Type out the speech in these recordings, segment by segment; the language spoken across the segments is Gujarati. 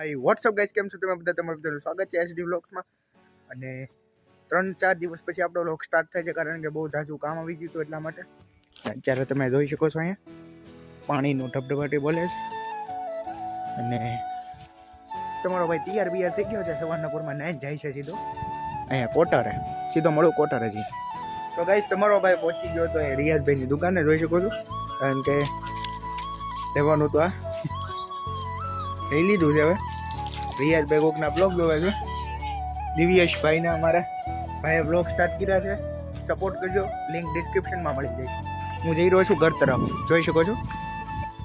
હાઈ વોટ્સઅપ ગાઈસ કેમ છો? તમે બધા? તમારું બધાનું સ્વાગત છે એસડી વ્લોગ્સમાં અને ત્રણ ચાર દિવસ પછી આપણો વ્લોગ સ્ટાર્ટ થાય છે, કારણ કે બહુ ઝાઝું કામ આવી ગયું હતું એટલા માટે. અત્યારે તમે જોઈ શકો છો અહીંયા. પાણીનું ઢબઢબાટી બોલે છે. અને તમારો ભાઈ તૈયાર બિયાર થઈ ગયો છે સવારના પૂરમાં નાઈ જાય છે સીધો. અહીંયા કોટરે સીધો મળું કોટરે જી તો ગાઈસ તમારો ભાઈ પહોંચી ગયો તો એ રિયાઝભાઈની દુકાને જોઈ શકો છો. કારણ કે રહેવાનું તો આ લઈ લીધું છે હવે રિયાઝભાઈ કોકના બ્લોગ જોવે છે દિવ્યેશભાઈને અમારા ભાઈએ બ્લોગ સ્ટાર્ટ કર્યા છે સપોર્ટ કરજો લિંક ડિસ્ક્રિપ્શનમાં મળી જાય હું જઈ રહ્યો છું ઘર તરફ જોઈ શકો છો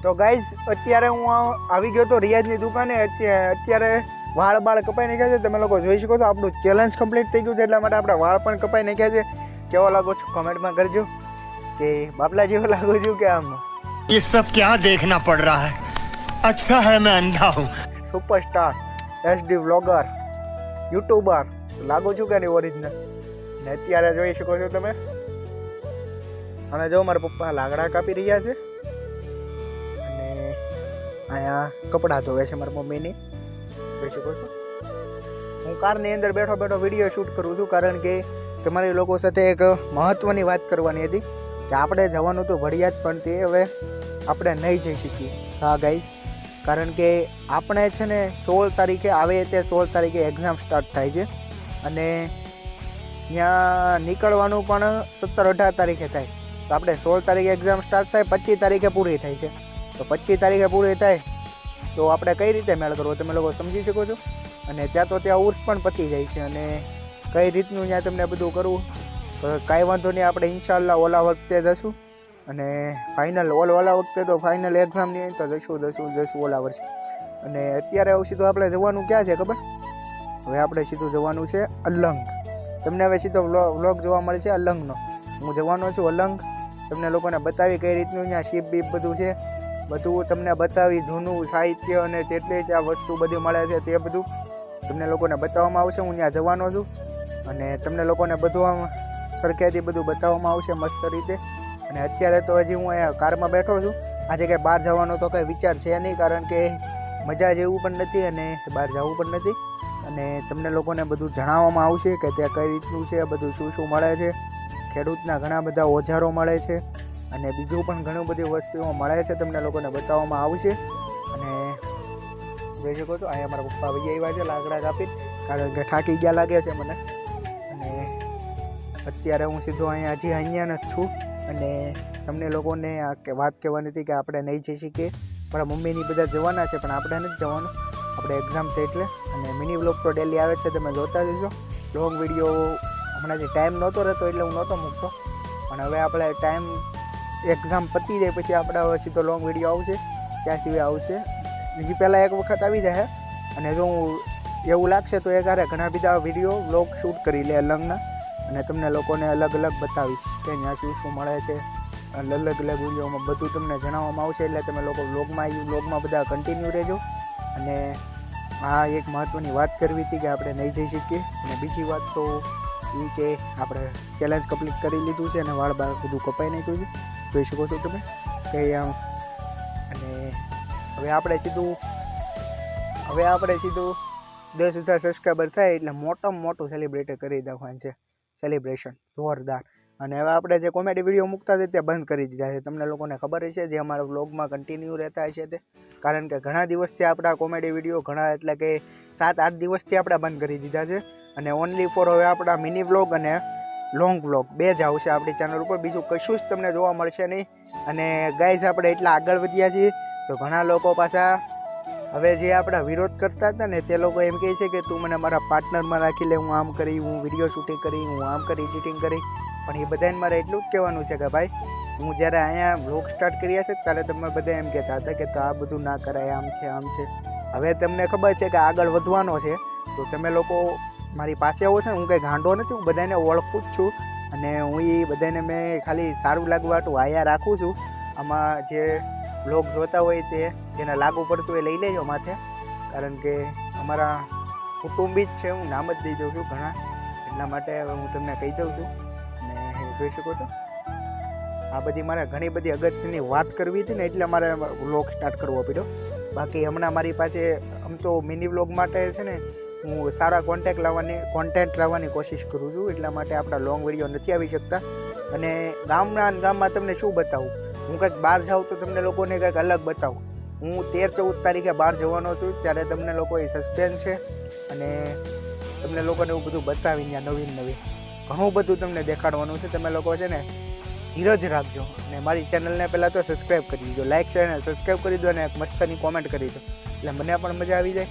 તો ગાઈઝ અત્યારે હું આ- આવી ગયો તો રિયાઝની દુકાને અત્યારે અત્યારે વાળ બાળ કપાઈ નાખ્યા છે તમે લોકો જોઈ શકો છો આપણું ચેલેન્જ કમ્પ્લીટ થઈ ગયું છે એટલા માટે આપણા વાળ પણ કપાઈ નાખ્યા છે કેવો લાગો છો કમેન્ટમાં કરજો કે બાબલા જેવો લાગુ છું કે આમ ये सब क्या देखना पड़ रहा है अच्छा है मैं अंधा हूँ સુપરસ્ટાર એસડી વ્લોગર યુટ્યુબર લાગુ છું કે નહીં ઓરિજિનલ ને અત્યારે જોઈ શકો છો તમે અને જો મારા પપ્પા લાકડા કાપી રહ્યા છે અને અહીંયા કપડાં ધોવે છે મારા મમ્મીની જોઈ શકો છો હું કારની અંદર બેઠો બેઠો વિડીયો શૂટ કરું છું કારણ કે તમારી લોકો સાથે એક મહત્ત્વની વાત કરવાની હતી કે આપણે જવાનું તો ભડિયાત પણ તે હવે આપણે નહીં જઈ શકીએ હા ગાઈસ કારણ કે આપણે છે ને સોળ તારીખે આવે તે સોળ તારીખે એક્ઝામ સ્ટાર્ટ થાય છે. અને ત્યાં નીકળવાનું પણ સત્તર અઢાર તારીખે થાય. તો આપણે સોળ તારીખે એક્ઝામ સ્ટાર્ટ થાય, પચીસ તારીખે પૂરી થાય છે. તો પચીસ તારીખે પૂરી થાય, તો આપણે કઈ રીતે મેળ કરવો તમે લોકો સમજી શકો છો? અને ત્યાં તો ત્યાં ઉર્સ પણ પતી જાય છે અને કઈ રીતનું ત્યાં તમને બધું કરવું? કાંઈ વાંધો નહીં, આપણે ઇન્શાલ્લાહ ઓલા વખતે જશું. અને ફાઇનલ ઓલ, ઓલા વખતે તો ફાઇનલ એક્ઝામની તો જશું જશું જશું ઓલા વર્ષે. અને અત્યારે હવે સીધું આપણે જવાનું ક્યાં છે ખબર? હવે આપણે સીધું જવાનું છે અલંગ. તમને હવે સીધો વ્લોગ જોવા મળે છે અલંગનો. હું જવાનો છું અલંગ. તમને લોકોને બતાવી કઈ રીતનું ત્યાં શીપ બીપ બધું છે. બધું તમને બતાવી, જૂનું સાહિત્ય અને જેટલી ત્યાં વસ્તુ બધી મળે છે તે બધું તમને લોકોને બતાવવામાં આવશે. હું ત્યાં જવાનો છું. અને તમને લોકોને બધું આમ સરખેથી બધું બતાવવામાં આવશે મસ્ત રીતે. અને અત્યારે તો હજી હું અહીંયા કારમાં બેઠો છું. આજે કંઈ બહાર જવાનો તો કંઈ વિચાર છે નહીં, કારણ કે મજા જેવું પણ નથી અને બહાર જવું પણ નથી. અને તમને લોકોને બધું જણાવવામાં આવશે કે ત્યાં કઈ રીતનું છે બધું શું શું મળે છે. ખેડૂતના ઘણા બધા ઓજારો મળે છે અને બીજું પણ ઘણી બધી વસ્તુઓ મળે છે તમને લોકોને બતાવવામાં આવશે. અને જોઈ શકો છો, અહીંયા મારા પપ્પા વહી આવ્યા છે, લાકડા કાપી કારણ કે થાકી ગયા લાગે છે મને. અને અત્યારે હું સીધો અહીંયા, હજી અહીંયા જ છું. અને તમને લોકોને આ વાત કહેવાની હતી કે આપણે નહીં જઈ શકીએ. મારા મમ્મીની બધા જવાના છે, પણ આપણે નથી જવાનું. આપણે એક્ઝામ છે એટલે. અને મિની વ્લોગ તો ડેલી આવે છે, તમે જોતા જશો. લોંગ વીડિયો હમણાં જે ટાઈમ નહોતો રહેતો એટલે હું નહોતો મૂકતો. પણ હવે આપણે ટાઈમ એક્ઝામ પતી જાય પછી આપણે હવે સીધો લોંગ વીડિયો આવશે. ત્યાં સિવાય આવશે. બીજી પહેલાં એક વખત આવી જાય. અને જો હું એવું લાગશે તો એ ઘણા બધા વીડિયો વ્લોગ શૂટ કરી લે અલગના અને તમને લોકોને અલગ અલગ બતાવીશ. કે અહીંયા શું શું મળે છે અલગ અલગ વિડીયોમાં બધું તમને જણાવવામાં આવશે એટલે તમે લોકો વ્લોગમાં આવી વ્લોગમાં બધા કન્ટિન્યુ રહેજો. અને આ એક મહત્ત્વની વાત કરવી હતી કે આપણે નહીં જઈ શકીએ. અને બીજી વાત તો એ કે આપણે ચેલેન્જ કમ્પ્લીટ કરી લીધું છે અને વાળ બાળ બધું કપાઈ નાખ્યું છે. જોઈ શકો છો તમે? કે આમ અને હવે આપણે સીધું, હવે આપણે સીધું દસ હજાર સબસ્ક્રાઈબર થાય એટલે મોટામાં મોટું સેલિબ્રેટ કરી દેવાનું છે. સેલિબ્રેશન જોરદાર. અને હવે આપણે જે કોમેડી વીડિયો મૂકતા હતા તે બંધ કરી દીધા છે. તમને લોકોને ખબર હશે જે અમારા વ્લોગમાં કન્ટિન્યુ રહેતા હશે તે. કારણ કે ઘણા દિવસથી આપણા કોમેડી વીડિયો ઘણા એટલે કે સાત, આઠ દિવસથી આપણે બંધ કરી દીધા છે. અને ઓનલી ફોર હવે આપણા મિની વ્લોગ અને લોંગ વ્લોગ બે જ આવશે આપણી ચેનલ ઉપર. બીજું કશું જ તમને જોવા મળશે નહીં. અને ગાઈઝ આપણે એટલા આગળ વધ્યા છીએ. તો ઘણા લોકો પાછા હવે જે આપણા વિરોધ કરતા હતા ને તે લોકો એમ કહે છે કે તું મને મારા પાર્ટનરમાં રાખી લે, હું આમ કરી, હું વીડિયો શૂટિંગ કરી, હું આમ કરી એડિટિંગ કરી. પણ એ બધાને મારે એટલું જ કહેવાનું છે કે ભાઈ, હું જ્યારે અહીંયા બ્લોગ સ્ટાર્ટ કર્યા છે ત્યારે તમે બધા એમ કહેતા હતા કે તો આ બધું ના કરાય, આમ છે આમ છે. હવે તમને ખબર છે કે આગળ વધવાનો છે. તો તમે લોકો મારી પાસે આવો છે હું કંઈ ગાંડો નથી, હું બધાને ઓળખું જ છું. અને હું એ બધાને મેં ખાલી સારું લાગવા હાટું આયા રાખું છું. આમાં જે બ્લોગ જોતા હોય તે જેને લાગુ પડતું એ લઈ લેજો માથે. કારણ કે અમારા કુટુંબી જ છે, હું નામ જ દઈ દઉં છું ઘણા. એટલા માટે હું તમને કહી દઉં છું. અને જોઈ શકો છો. આ બધી મારે ઘણી બધી અગત્યની વાત કરવી હતી ને એટલે મારે વ્લોગ સ્ટાર્ટ કરવો પડ્યો. બાકી હમણાં મારી પાસે આમ તો મિની વ્લોગ માટે છે ને, હું સારા કોન્ટેક્ટ લાવવાની કોન્ટેન્ટ લાવવાની કોશિશ કરું છું. એટલા માટે આપણા લોંગ વીડિયો નથી આવી શકતા. અને ગામના ગામમાં તમને શું બતાવું? હું કંઈક બહાર જાઉં તો તમને લોકોને કંઈક અલગ બતાવું. હું તેર ચૌદ તારીખે બહાર જવાનો છું, ત્યારે તમને લોકો એ સસ્પેન્સ છે અને તમને લોકોને એવું બધું બતાવી ત્યાં નવીન નવીન ઘણું બધું તમને દેખાડવાનું છે. તમે લોકો છે ને ધીરજ રાખજો અને મારી ચેનલને પહેલાં તો સબસ્ક્રાઈબ કરી દીજો. લાઇક શેર અને સબસ્ક્રાઈબ કરી દો અને મસ્તની કોમેન્ટ કરી દો. એટલે મને પણ મજા આવી જાય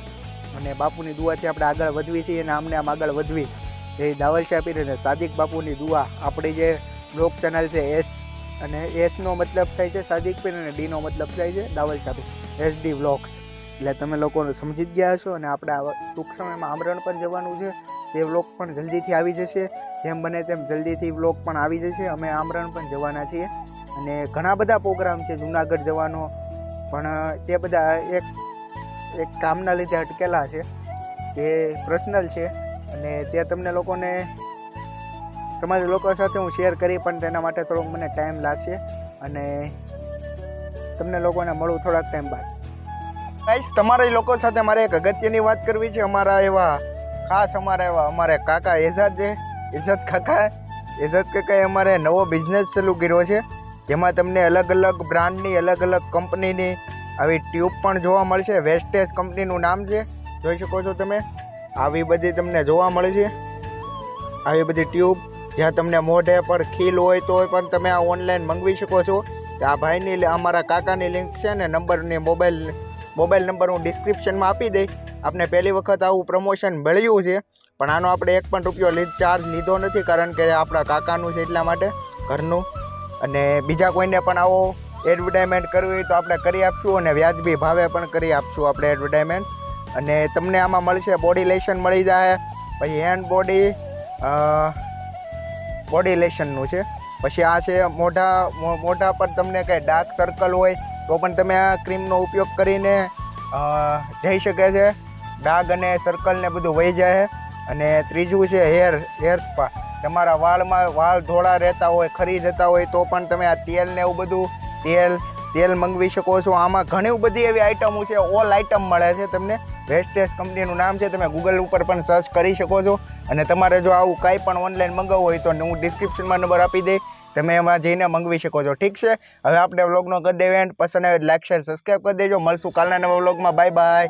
અને બાપુની દુઆથી આપણે આગળ વધવી છીએ અને આમને આમ આગળ વધવી. એ દાવલ છે આપી અને સાદિક બાપુની દુઆ. આપણી જે બ્લોગ ચેનલ છે, એસ અને એસનો મતલબ થાય છે સાદિક પીર અને ડીનો મતલબ થાય છે દાવલ એસ ડી વ્લોગ્સ એટલે તમે લોકો સમજી જ ગયા છો અને આપણે ટૂંક સમયમાં આમરણ પણ જવાનું છે. તે વ્લોગ પણ જલ્દીથી આવી જશે. જેમ બને તેમ જલ્દીથી વ્લોગ પણ આવી જશે. અમે આમરણ પણ જવાના છીએ. અને ઘણા બધા પ્રોગ્રામ છે જુનાગઢ જવાનો. પણ તે બધા એક એક કામના લીધે અટકેલા છે. તે પર્સનલ છે. અને તે તમને લોકોને તમારા લોકો સાથે હું શેર કરી, પણ તેના માટે થોડોક મને ટાઈમ લાગશે અને તમને લોકોને મળું થોડાક ટાઈમ બાદ. ગાઈશ તમારા લોકો સાથે મારે એક અગત્યની વાત કરવી છે. અમારા એવા ખાસ અમારા એવા અમારે કાકા એઝાદ છે. એઝાદ કાકા, એઝાદ કાકાએ અમારે નવો બિઝનેસ ચાલુ કર્યો છે. જેમાં તમને અલગ અલગ બ્રાન્ડની અલગ અલગ કંપનીની આવી ટ્યુબ પણ જોવા મળશે. વેસ્ટેજ કંપનીનું નામ છે. જોઈ શકો છો તમે. આવી બધી તમને જોવા મળે છે. આવી બધી ટ્યુબ જ્યાં તમને મોઢે પર ખીલ હોય તો પણ તમે આ ઓનલાઈન મંગાવી શકો છો. તો આ ભાઈની અમારા કાકાની લિંક છે ને નંબરની મોબાઈલ મોબાઈલ નંબર હું ડિસ્ક્રિપ્શનમાં આપી દઈશ. આપને પહેલી વખત આવું પ્રમોશન મળ્યું છે. પણ આનો આપણે એક પણ રૂપિયો ચાર્જ લીધો નથી કારણ કે આપણા કાકાનું છે એટલા માટે, ઘરનું. અને બીજા કોઈને પણ આવો એડવર્ટાઇઝમેન્ટ કરવી હોય તો આપણે કરી આપશું અને વ્યાજબી ભાવે પણ કરી આપશું આપણે એડવર્ટાઇઝમેન્ટ અને તમને આમાં મળશે બોડી લેશન મળી જાય. પછી હેન્ડ બોડી બોડી લેશનનું છે. પછી આ છે મોઢા મોઢા પર તમને કંઈ ડાર્ક સર્કલ હોય તો પણ તમે આ ક્રીમનો ઉપયોગ કરીને જઈ શકે છે. ડાઘ અને સર્કલને બધું વહી જાય અને ત્રીજું છે હેર હેર સ્પા તમારા વાળમાં વાળ ધોળા રહેતા હોય, ખરી જતા હોય તો પણ તમે આ તેલને એવું બધું, તેલ તેલ મંગવી શકો છો. આમાં ઘણી બધી એવી આઇટમો છે. ઓલ આઇટમ મળે છે તમને. વેસ્ટેજ કંપનીનું નામ છે, તમે ગૂગલ ઉપર પણ સર્ચ કરી શકો છો. અને તમારે જો આવું કાંઈ પણ ઓનલાઈન મંગાવવું હોય તો હું ડિસ્ક્રિપ્શનમાં નંબર આપી દઈ તમે એમાં જઈને મંગવી શકો છો. ઠીક છે? હવે આપણે વ્લોગનો કરી દેવે. પસંદ આવે લાઈક શેર સબસ્ક્રાઈબ કરી દેજો. મળશું કાલના નવા વ્લોગમાં બાય બાય